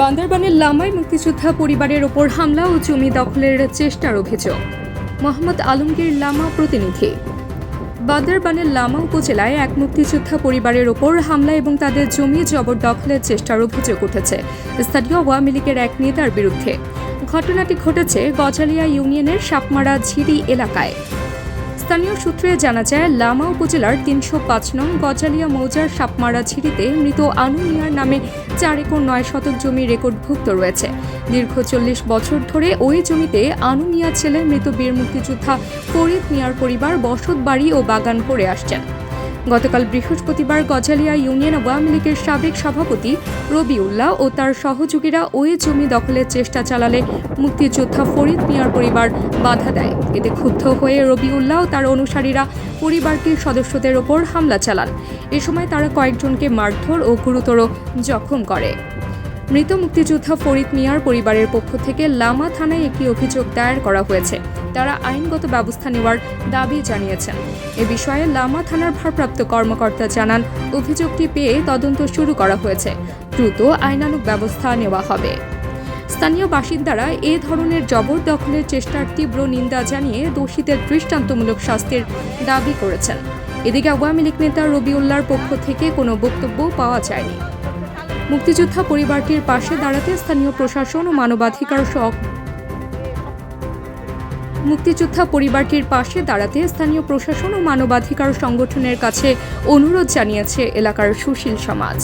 বান্দরবানের লামাই মুক্তিযোদ্ধা পরিবারের ওপর হামলা ও জমি দখলের চেষ্টার অভিযোগ। মোহাম্মদ আলমগীর লামা প্রতিনিধি। বান্দরবানের লামা উপজেলায় এক মুক্তিযোদ্ধা পরিবারের ওপর হামলা এবং তাদের জমি জবরদখলের চেষ্টার অভিযোগ উঠেছে। স্থানীয় আওয়ামী লীগের এক নেতার বিরুদ্ধে। ঘটনাটি ঘটেছে গজালিয়া ইউনিয়নের সাপমারা ঝিরি এলাকায়। স্থানীয় সূত্রে জানা যায়, লামা উপজেলার তিনশো পাঁচ নং গজালিয়া মৌজার সাপমারা ঝিরিতে মৃত আনু মিয়ার নামে চার একর নয় শতক জমি রেকর্ডভুক্ত রয়েছে। দীর্ঘ চল্লিশ বছর ধরে ওই জমিতে আনু মিয়া ছেলে মৃত বীর মুক্তিযোদ্ধা ফরিদ মিয়ার পরিবার বসত বাড়ি ও বাগান করে আসছেন। গতকাল বৃহস্পতিবার গজালিয়া ইউনিয়ন আওয়ামী লীগের সাবেক সভাপতি রবিউল্লাহ ও তার সহযোগীরা ওই জমি দখলের চেষ্টা চালালে মুক্তিযোদ্ধা ফরিদ মিয়ার পরিবার বাধা দেয়। এতে ক্ষুব্ধ হয়ে রবিউল্লাহ ও তার অনুসারীরা পরিবারটির সদস্যদের ওপর হামলা চালান। এ সময় তারা কয়েকজনকে মারধর ও গুরুতর জখম করে। মৃত মুক্তিযোদ্ধা ফরিদ মিয়ার পরিবারের পক্ষ থেকে লামা থানায় একটি অভিযোগ দায়ের করা হয়েছে। তারা আইনগত ব্যবস্থা নেওয়ার দাবি জানিয়েছেন। এ বিষয়ে লামা থানার ভারপ্রাপ্ত কর্মকর্তা জানান, অভিযোগটি পেয়ে তদন্ত শুরু করা হয়েছে। দ্রুত আইনানুগ ব্যবস্থা নেওয়া হবে। স্থানীয় বাসিন্দারা এ ধরনের জবরদখলের চেষ্টার তীব্র নিন্দা জানিয়ে দোষীদের দৃষ্টান্তমূলক শাস্তির দাবি করেছেন। এদিকে আওয়ামী লীগ নেতা রবিউল্লার পক্ষ থেকে কোনো বক্তব্য পাওয়া যায়নি। মুক্তিযোদ্ধা পরিবারটির পাশে দাঁড়াতে স্থানীয় প্রশাসন ও মানবাধিকার মুক্তিযোদ্ধা পরিবারটির পাশে দাঁড়াতে স্থানীয় প্রশাসন ও মানবাধিকার সংগঠনের কাছে অনুরোধ জানিয়েছে এলাকার সুশীল সমাজ।